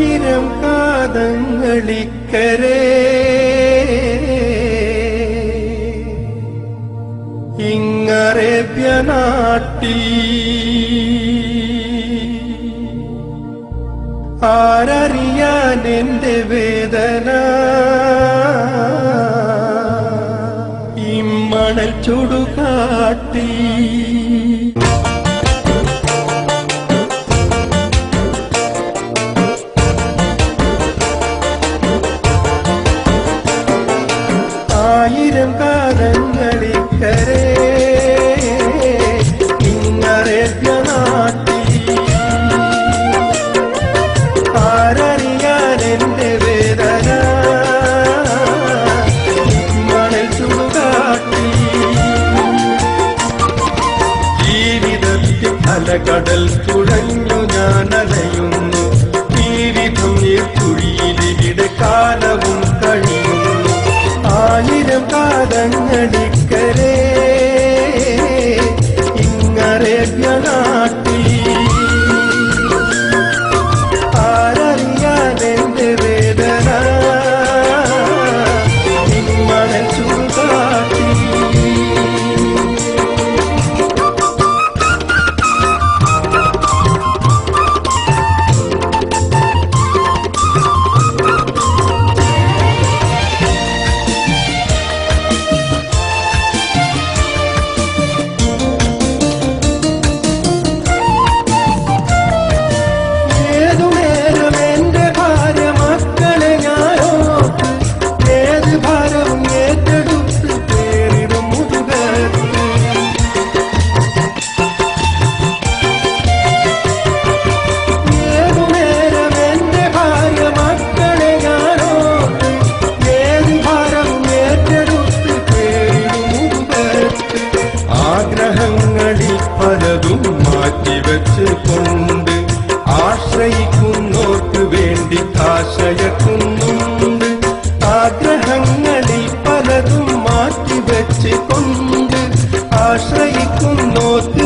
ആയിരം കാതങ്ങളിക്കരേ ഇങ്ങറേബ്യനാട്ടി ആരറിയാൻ എന്റെ വേദന? ഇമ്മണൽ ചുടുകാട്ടി അലകടൽ തുഴഞ്ഞു ഞാൻ അലയുന്നു തീരിതും കുഴിയിലിവിടെ കാലവും കഴിയുന്നു. ആയിരം കാലങ്ങളിൽ വോട്ട് വേണ്ടി കാശയക്കുന്നുണ്ട് ആഗ്രഹങ്ങളിൽ പലതും മാറ്റിവെച്ച് കൊണ്ട് ആശ്രയിക്കുന്നോത്ത്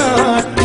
காட்ட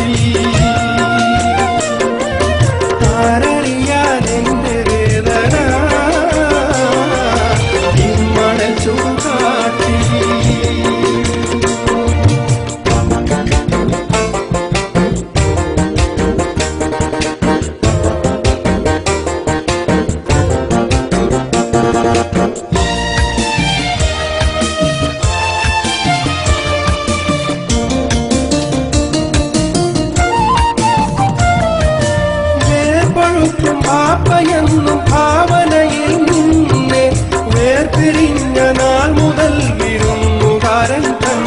நாள் முதல் விரும்புகாரன் தன்